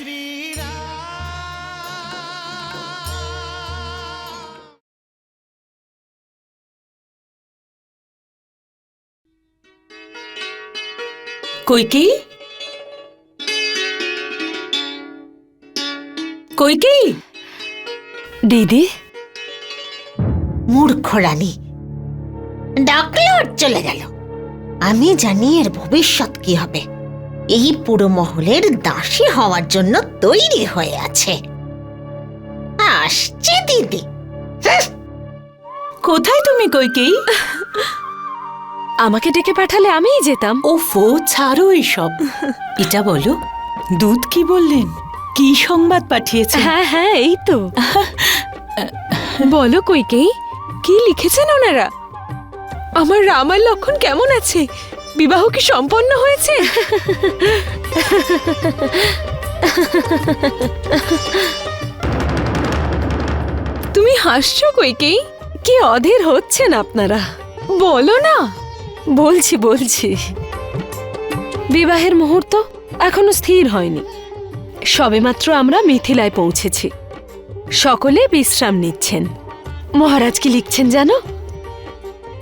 শ্রীরাম। কইকি কইকি দিদি? মূর্খ রানী। ডাকলে চলে গেল। আমি জানি এর ভবিষ্যৎ কি হবে। এই পুরো মহলের দাসী হওয়ার জন্য তৈরি হয়ে আছে। আসছে দিদি। কোথায় তুমি কইকি আমাকে ডেকে পাঠালে আমিই যেতাম। ও ফো ছাড়ো এইসব এটা বলো দুধ কি বললেন? কি সংবাদ পাঠিয়েছে হ্যাঁ হ্যাঁ এই তো। বলো কইকেই কি লিখেছেন ওনারা? আমার রামার লক্ষণ কেমন আছে? বিবাহ কি সম্পন্ন হয়েছে? তুমি হাসছো কইকেই কি অধীর হচ্ছেন আপনারা? বলো না। বলছি বলছি। বিবাহের মুহূর্ত এখনও স্থির হয়নি। সবেমাত্র আমরা মিথিলায় পৌঁছেছি। সকলে বিশ্রাম নিচ্ছেন। মহারাজ কি লিখছেন জানো?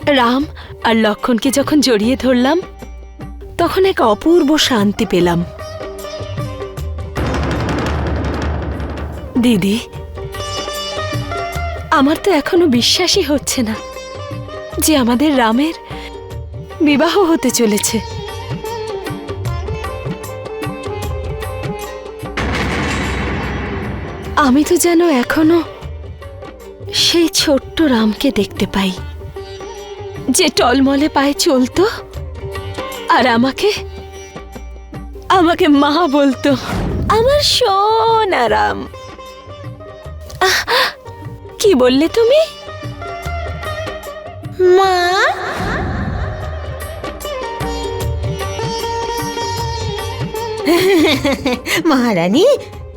রাম আর লক্ষণকে যখন জড়িয়ে ধরলাম, তখন এক অপূর্ব শান্তি পেলাম। দিদি, আমার তো এখনও বিশ্বাসই হচ্ছে না যে আমাদের রামের বিবাহ হতে চলেছে। আমি তো যেন এখনও সেই ছোট্ট রামকে দেখতে পাই। যে টলমলে পায়ে চলতো আর আমাকে আমাকে মা বলতো, আমার সোনা রাম কি বললে তুমি? মা? মহারানী,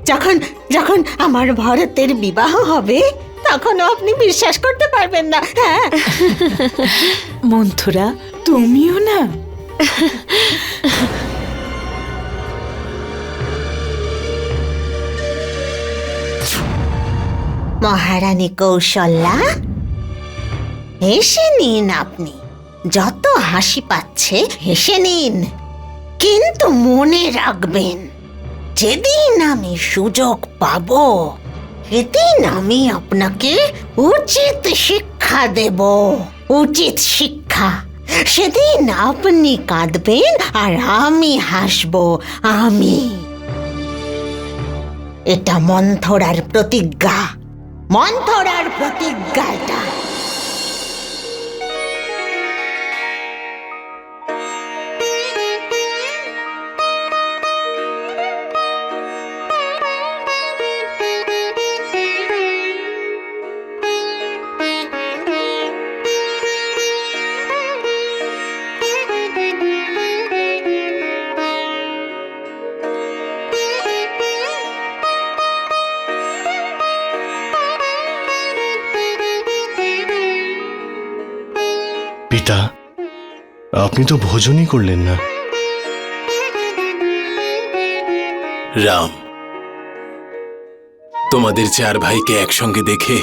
যখন যখন আমার ভরতের বিবাহ হবে তখনও আপনি বিশ্বাস করতে পারবেন না হ্যাঁ? মন্থরা তুমিও না? মহারানী কৌশল্যা হেসে নিন আপনি। যত হাসি পাচ্ছে হেসে নিন। কিন্তু মনে রাখবেন যেদিন আমি সুযোগ পাব সেদিন আমি আপনাকে উচিত শিক্ষা দেব, উচিত শিক্ষা। সেদিন আপনি কাঁদবেন আর আমি হাসব, আমি। এটা মন্থরার প্রতিজ্ঞা মন্থরার প্রতিজ্ঞা এটা। তো ভোজনই করলেন না। রাম, তোমাদের চার ভাইকে একসঙ্গে দেখে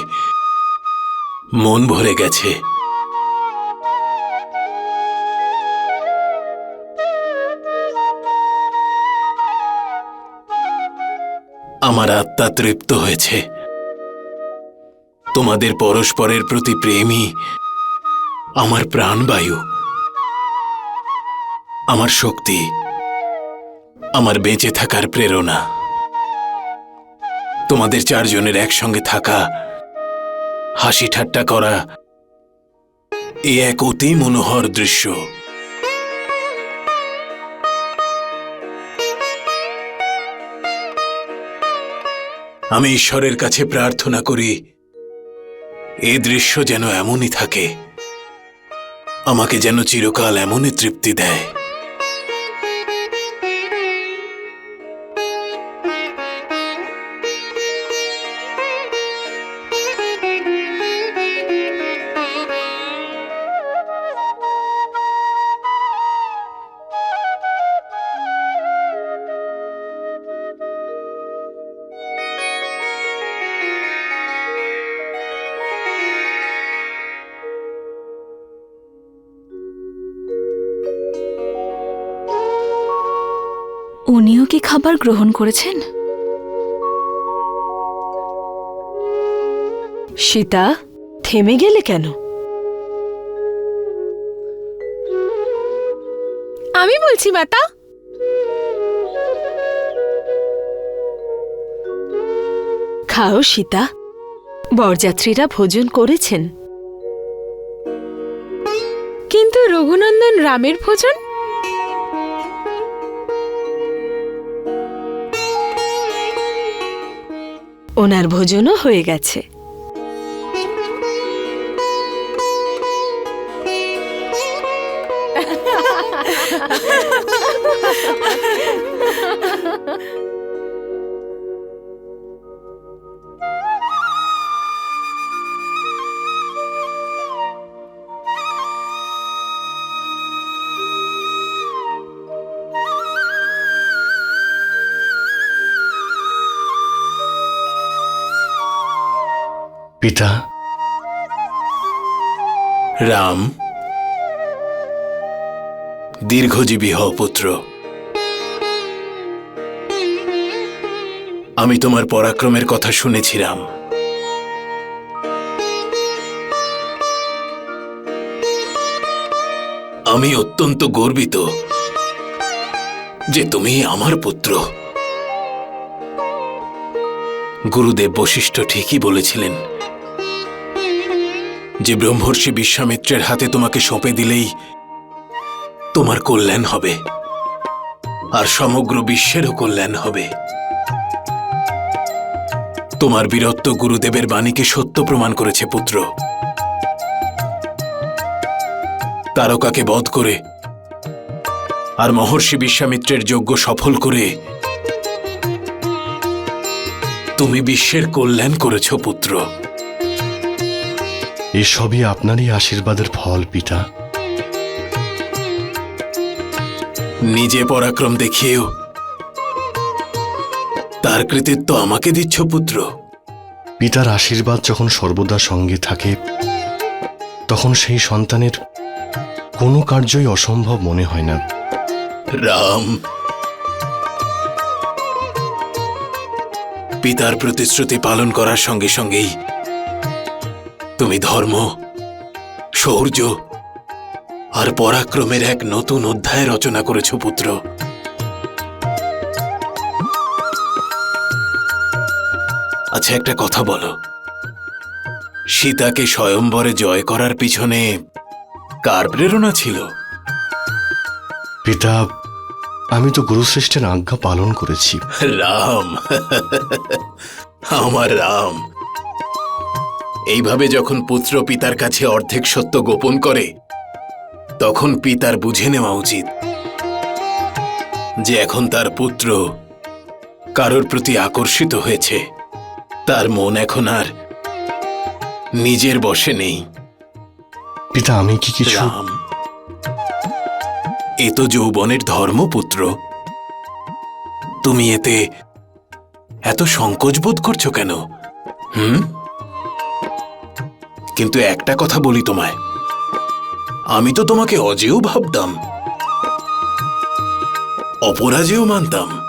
মন ভরে গেছে। আমার আত্মা তৃপ্ত হয়েছে। তোমাদের পরস্পরের প্রতি প্রেমই আমার প্রাণবায়ু। আমার শক্তি, আমার বেঁচে থাকার প্রেরণা। তোমাদের চারজনের একসঙ্গে থাকা, হাসি ঠাট্টা করা, এ এক অতি মনোহর দৃশ্য। আমি ঈশ্বরের কাছে প্রার্থনা করি, এ দৃশ্য যেন এমনই থাকে, আমাকে যেন চিরকাল এমনই তৃপ্তি দেয়। গ্রহণ করেছেন? সীতা, থেমে গেলে কেন? আমি বলছি, মাতা। খাও, সীতা। বরযাত্রীরা ভোজন করেছেন। কিন্তু রঘুনন্দন রামের ভোজন ওনার ভোজনও হয়ে গেছে। পিতা। রাম, দীর্ঘজীবী হও পুত্র। আমি তোমার পরাক্রমের কথা শুনেছিলাম আমি অত্যন্ত গর্বিত যে তুমি আমার পুত্র। গুরুদেব বশিষ্ঠ ঠিকই বলেছিলেন যে ব্রহ্মর্ষি বিশ্বামিত্রের হাতে তোমাকে সঁপে দিলেই তোমার কল্যাণ হবে, আর সমগ্র বিশ্বেরও কল্যাণ হবে। তোমার বীরত্ব গুরুদেবের বাণীকে সত্য প্রমাণ করেছে পুত্র। তারকাকে বধ করে আর মহর্ষি বিশ্বামিত্রের যজ্ঞ সফল করে তুমি বিশ্বের কল্যাণ করেছ পুত্র। এসবই আপনারই আশীর্বাদের ফল পিতা। নিজে পরাক্রম দেখিয়েও তার কৃতিত্ব আমাকে দিচ্ছ পুত্র। পিতার আশীর্বাদ যখন সর্বদা সঙ্গে থাকে তখন সেই সন্তানের কোনো কার্যই অসম্ভব মনে হয় না। রাম। পিতার প্রতিশ্রুতি পালন করার সঙ্গে সঙ্গেই তুমি ধর্ম শৌর্য আর পরাক্রমের এক নতুন অধ্যায় রচনা করেছ পুত্র। আচ্ছা একটা কথা বলো। সীতাকে স্বয়ম্বরে জয় করার পিছনে কার প্রেরণা ছিল? পিতা আমি তো গুরুশ্রেষ্ঠের আজ্ঞা পালন করেছি। রাম। আমার রাম। এইভাবে যখন পুত্র পিতার কাছে অর্ধেক সত্য গোপন করে তখন পিতার বুঝে নেওয়া উচিত যে এখন তার পুত্র কারোর প্রতি আকর্ষিত হয়েছে। তার মন এখন আর নিজের বশে নেই। পিতা আমি কি কিছু রাম এ তো যৌবনের ধর্মপুত্র। তুমি এতে এত সংকোচ বোধ করছ কেন? হুম? কিন্তু একটা কথা বলি তোমায়। আমি তো তোমাকে অজেয় ভাবতাম। অপরাজেয় মানতাম।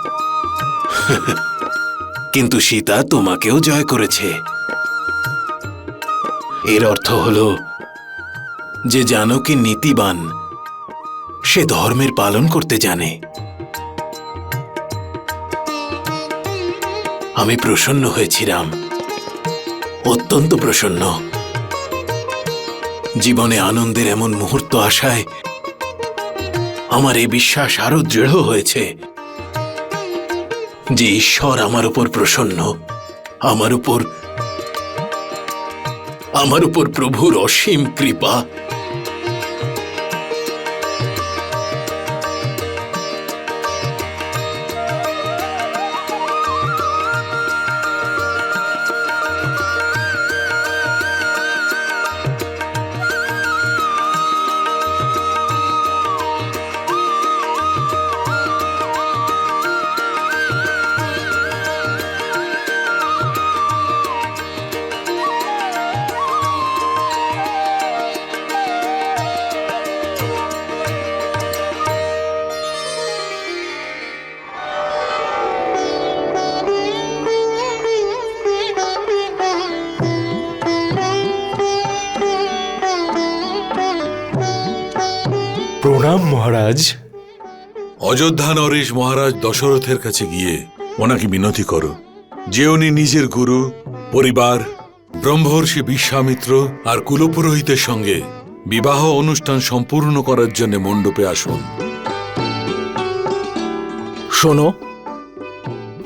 কিন্তু সীতা তোমাকেও জয় করেছে। এর অর্থ হল, যে জানকী নীতিবান, সে ধর্মের পালন করতে জানে। আমি প্রসন্ন হয়েছিলাম। অত্যন্ত প্রসন্ন। জীবনে আনন্দের এমন মুহূর্ত আসায় আমার এই বিশ্বাস আরও দৃঢ় হয়েছে যে ঈশ্বর আমার উপর প্রসন্ন, আমার উপর আমার উপর প্রভুর অসীম কৃপা মহারাজ? অযোধ্যা নরেশ মহারাজ দশরথের কাছে গিয়ে ওনাকে মিনতি করো। যে উনি নিজের গুরু পরিবার ব্রহ্মর্ষি বিশ্বামিত্র আর কুলপুরোহিতের সঙ্গে বিবাহ অনুষ্ঠান সম্পূর্ণ করার জন্য মণ্ডপে আসুন। শোনো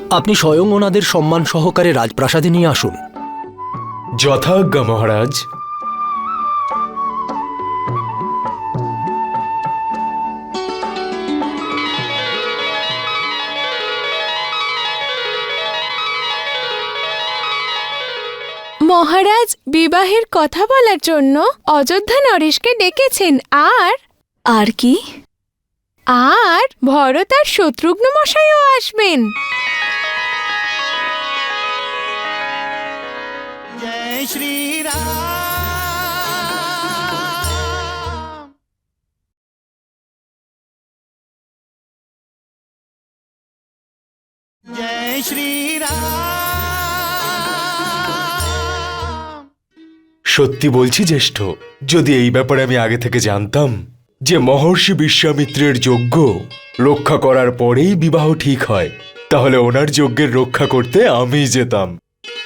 আপনি স্বয়ং ওনাদের সম্মান সহকারে রাজপ্রাসাদে নিয়ে আসুন। যথাজ্ঞা মহারাজ মহারাজ বিবাহের কথা বলার জন্য অযোধ্যা নরেশকে ডেকেছেন আর? আর কি? আর ভরত আর শত্রুঘ্ন মশাইও আসবেন জয় শ্রী রাম সত্যি বলছি, জ্যেষ্ঠ, যদি এই ব্যাপারে আমি আগে থেকে জানতাম যে মহর্ষি বিশ্বামিত্রের যজ্ঞ রক্ষা করার পরেই বিবাহ ঠিক হয়, তাহলে ওনার যজ্ঞের রক্ষা করতে আমি যেতাম।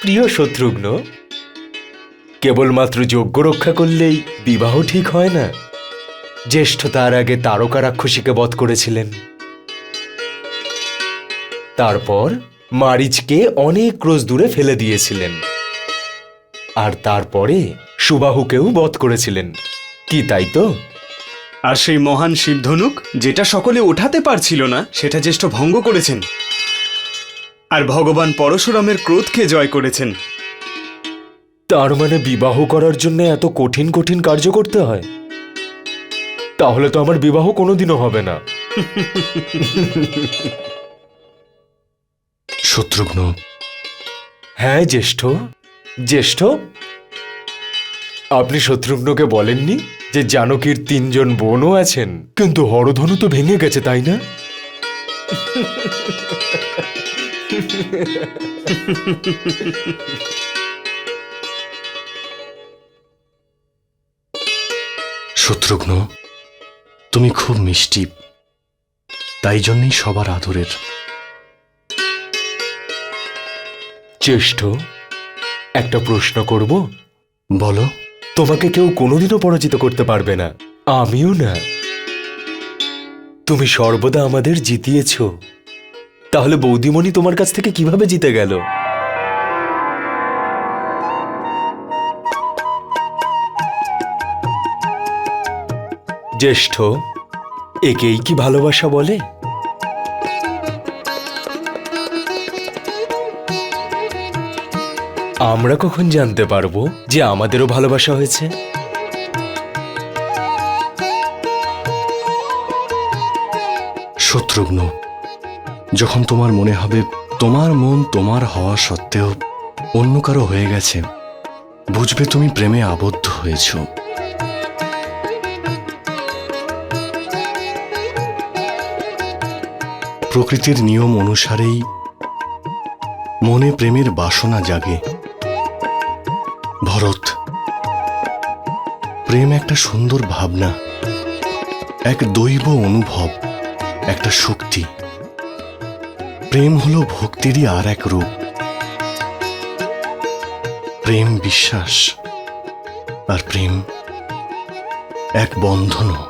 প্রিয় শত্রুঘ্ন, কেবলমাত্র যজ্ঞ রক্ষা করলেই বিবাহ ঠিক হয় না? জ্যেষ্ঠ তার আগে তারকা রাক্ষসীকে বধ করেছিলেন। তারপর মারিচকে অনেক ক্রোশ দূরে ফেলে দিয়েছিলেন। আর তারপরে সুবাহুকেও বধ করেছিলেন। কি তাই তো? আর সেই মহান শিবধনুক যেটা সকলে ওঠাতে পারছিল না সেটা জ্যেষ্ঠ ভঙ্গ করেছেন। আর ভগবান পরশুরামের ক্রোধকে জয় করেছেন। তার মানে বিবাহ করার জন্য এত কঠিন কঠিন কার্য করতে হয়? তাহলে তো আমার বিবাহ কোনোদিনও হবে না। শত্রুঘ্ন। হ্যাঁ জ্যেষ্ঠ। জ্যেষ্ঠ? আপনি শত্রুঘ্নকে বলেননি যে জানকীর তিনজন বোনও আছেন? কিন্তু হরধনু তো ভেঙে গেছে তাই না? শত্রুঘ্ন তুমি খুব মিষ্টি। তাই জন্যই সবার আদরের। জ্যেষ্ঠ একটা প্রশ্ন করব? বলো। তোমাকে কেউ কোনোদিনও পরাজিত করতে পারবে না। আমিও না। তুমি সর্বদা আমাদের জিতিয়েছ। তাহলে বৌদিমণি তোমার কাছ থেকে কীভাবে জিতে গেল? জ্যেষ্ঠ, একেই কি ভালোবাসা বলে? আমরা কখন জানতে পারব যে আমাদেরও ভালোবাসা হয়েছে? শত্রুঘ্ন, যখন তোমার মনে হবে তোমার মন তোমার হওয়া সত্ত্বেও অন্য কারও হয়ে গেছে, বুঝবে তুমি প্রেমে আবদ্ধ হয়েছ। প্রকৃতির নিয়ম অনুসারেই মনে প্রেমের বাসনা জাগে। ভরত। প্রেম একটা সুন্দর ভাবনা, এক দৈব অনুভব, একটা শক্তি। প্রেম হলো ভক্তিরই আর এক রূপ। প্রেম বিশ্বাস আর প্রেম এক বন্ধনও।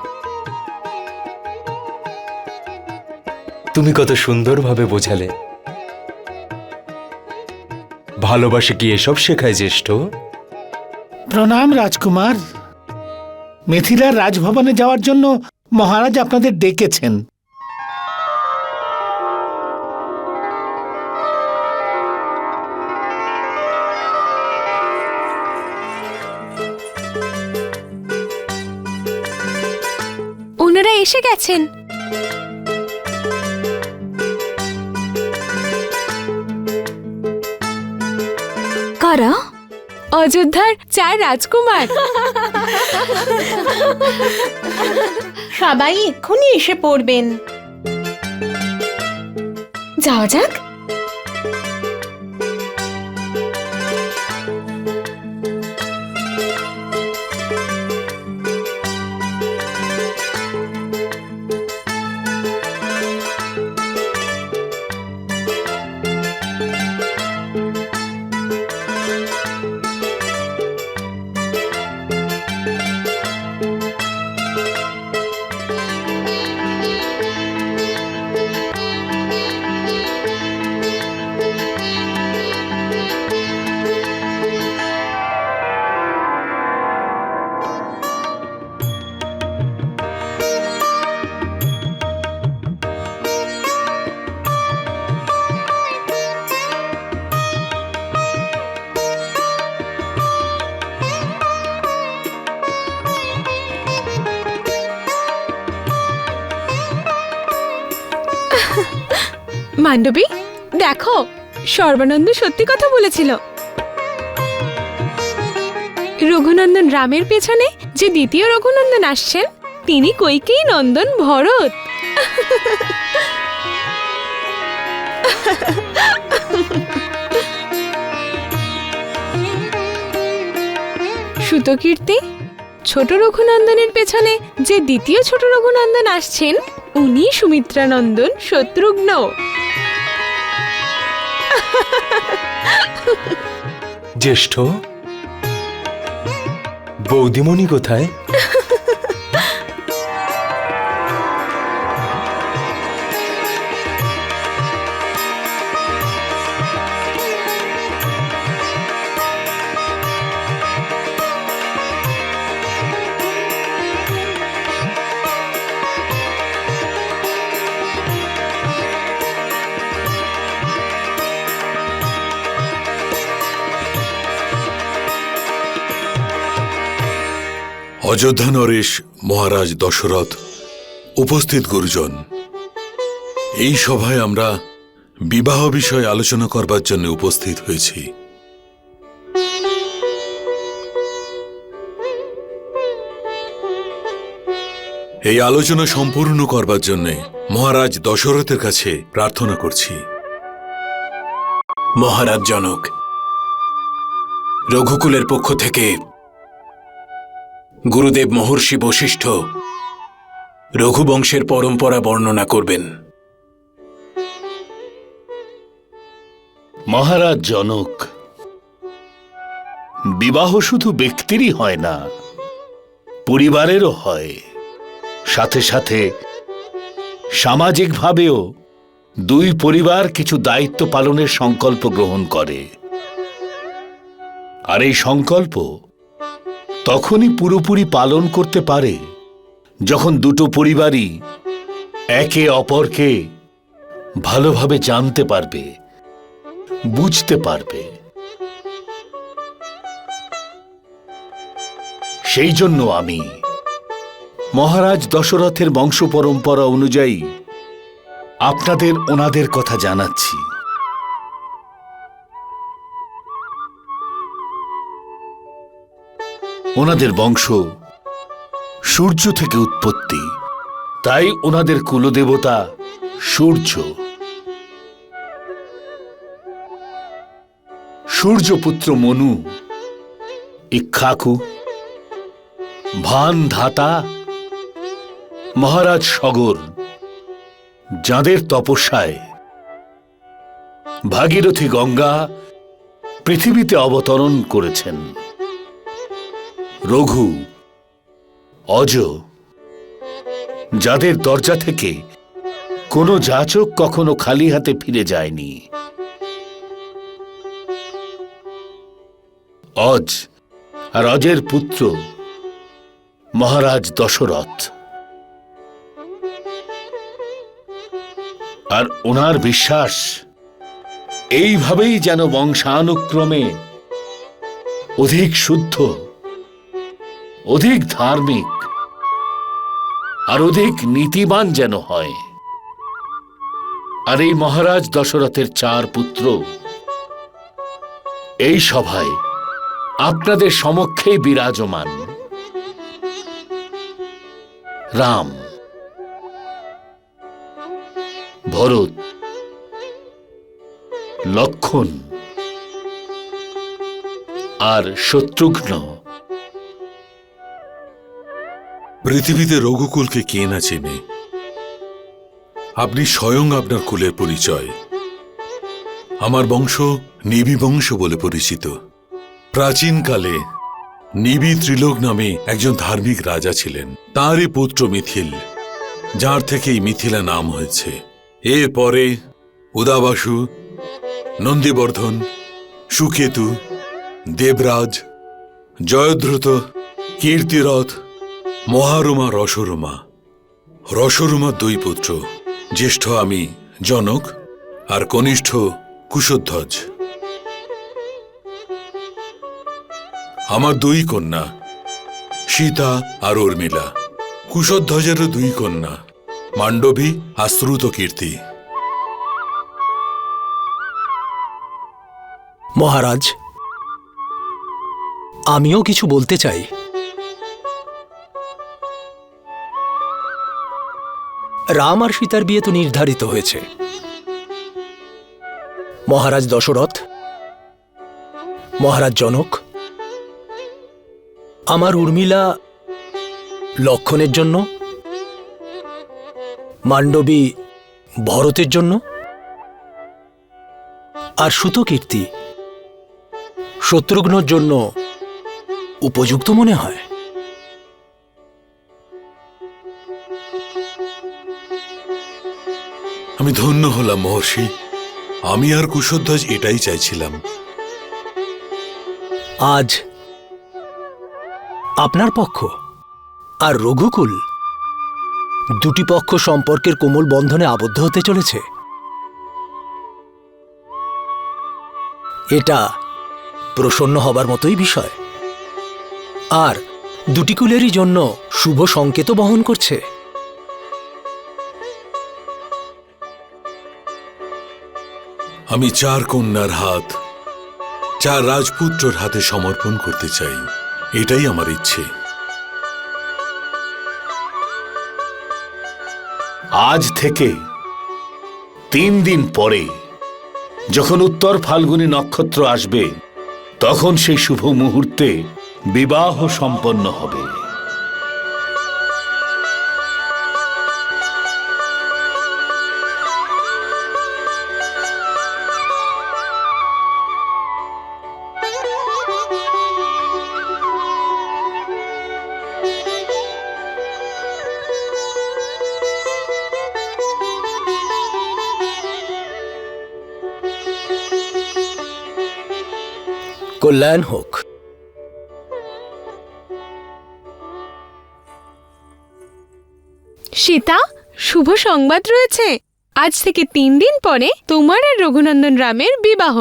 তুমি কত সুন্দরভাবে বোঝালে। ভালোবাসে কি এসব শেখায় জ্যেষ্ঠ? প্রণাম রাজকুমার। মিথিলার রাজভবনে যাওয়ার জন্য মহারাজ আপনাদের ডেকেছেন। ওনারা এসে গেছেন। অযোধ্যার চার রাজকুমার। সবাই এক্ষুনি এসে পড়বেন। যাওয়া যাক। মান্ডবী, দেখো, সর্বানন্দ সত্যি কথা বলেছিল। রঘুনন্দন রামের পেছনে যে দ্বিতীয় রঘুনন্দন আসছেন, তিনি কৈকেয়ী নন্দন ভরত? সুতকীর্তি, ছোট রঘুনন্দনের পেছনে যে দ্বিতীয় ছোট রঘুনন্দন আসছেন, উনি সুমিত্রানন্দন শত্রুঘ্ন। জ্যেষ্ঠ? বৌদিমণি কোথায়? অযোধ্যা নরেশ মহারাজ দশরথ উপস্থিত গুরুজন। এই সভায় আমরা বিবাহ বিষয়ে আলোচনা করবার জন্য উপস্থিত হয়েছি। এই আলোচনা সম্পূর্ণ করবার জন্যে মহারাজ দশরথের কাছে প্রার্থনা করছি। মহারাজ জনক, রঘুকুলের পক্ষ থেকে গুরুদেব মহর্ষি বশিষ্ঠ রঘুবংশের পরম্পরা বর্ণনা করবেন। মহারাজ জনক, বিবাহ শুধু ব্যক্তিরই হয় না, পরিবারেরও হয়। সাথে সাথে সামাজিকভাবেও দুই পরিবার কিছু দায়িত্ব পালনের সংকল্প গ্রহণ করে। আর এই সংকল্প তখনই পুরোপুরি পালন করতে পারে। যখন দুটো পরিবারই একে অপরকে ভালোভাবে জানতে পারবে, বুঝতে পারবে। সেই জন্য আমি মহারাজ দশরথের বংশ পরম্পরা অনুযায়ী আপনাদের ওনাদের কথা জানাচ্ছি। ওনাদের বংশ সূর্য থেকে উৎপত্তি। তাই ওনাদের কুলদেবতা সূর্য। সূর্যপুত্র মনু, ইক্ষাকু ভান ধাতা মহারাজ সগর, যাঁদের তপস্যায় ভাগীরথী গঙ্গা পৃথিবীতে অবতরণ করেছেন। রঘু, অজ, যাদের দরজা থেকে কোনো যাচক কখনো খালি হাতে ফিরে যায়নি। অজ, আর অজের পুত্র মহারাজ দশরথ। আর ওনার বিশ্বাস, এইভাবেই যেন বংশানুক্রমে অধিক শুদ্ধ অধিক ধার্মিক আর অধিক নীতিবান যেন হয়। আর এই মহারাজ দশরথের চার পুত্র, এই সভায় আপনাদের সমক্ষেই বিরাজমান। রাম, ভরত, লক্ষণ আর শত্রুঘ্ন। পৃথিবীতে রঘুকুলকে কে না চেনে? আপনি স্বয়ং আপনার কুলের পরিচয়। আমার বংশ নিবি বংশ বলে পরিচিত। প্রাচীনকালে নিবি ত্রিলোক নামে একজন ধার্মিক রাজা ছিলেন। তাঁরই পুত্র মিথিল, যার থেকে এই মিথিলা নাম হয়েছে। এরপরে উদাবাসু, নন্দীবর্ধন, সুকেতু, দেবরাজ, জয়দ্রুত, কীর্তিরথ মহারুমা রসরুমা। রসরুমা দুই পুত্র, জ্যেষ্ঠ আমি জনক আর কনিষ্ঠ কুশধ্বজ। আমার দুই কন্যা, সীতা আর উর্মিলা। কুশধ্বজেরও দুই কন্যা মান্ডবী আর শ্রুত কীর্তি মহারাজ, আমিও কিছু বলতে চাই। রাম আর সীতার বিয়ে তো নির্ধারিত হয়েছে। মহারাজ দশরথ, মহারাজ জনক, আমার উর্মিলা লক্ষণের জন্য মান্ডবী ভরতের জন্য, আর সুতকীর্তি শত্রুঘ্নর জন্য উপযুক্ত মনে হয়। আমি ধন্য হলাম, মহর্ষি। আমি আর কুশধ্বজ এটাই চাইছিলাম। আজ আপনার পক্ষ আর রঘুকুল দুটি পক্ষ সম্পর্কের কোমল বন্ধনে আবদ্ধ হতে চলেছে। এটা প্রসন্ন হবার মতোই বিষয়। আর দুটি কুলেরই জন্য শুভ সংকেত বহন করছে। আমি চার কন্যার হাত, চার রাজপুত্রর হাতে সমর্পণ করতে চাই। এটাই আমার ইচ্ছে। আজ থেকে তিন দিন পরে যখন উত্তর ফাল্গুনী নক্ষত্র আসবে, তখন সেই শুভ মুহূর্তে বিবাহ সম্পন্ন হবে। কল্যাণ হোক। সীতা শুভ সংবাদ রয়েছে। আজ থেকে তিন দিন পরে তোমার আর রঘুনন্দন রামের বিবাহ।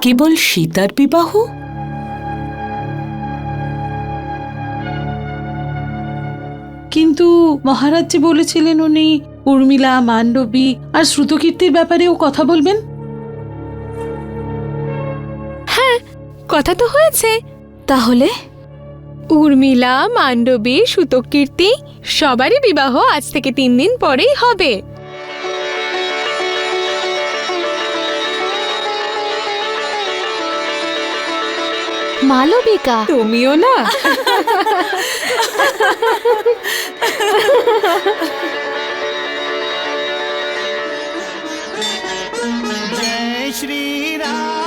কেবল সীতার বিবাহ? কিন্তু মহারাজ যে বলেছিলেন উনি উর্মিলা মান্ডবী আর শ্রুতকীর্তির ব্যাপারেও কথা বলবেন? কথা তো হয়েছে। তাহলে? উর্মিলা মান্ডবী সুতকীর্তি সবারই বিবাহ আজ থেকে তিন দিন পরেই হবে। মালবিকা। তুমিও না? শ্রীরা শ্রী রাম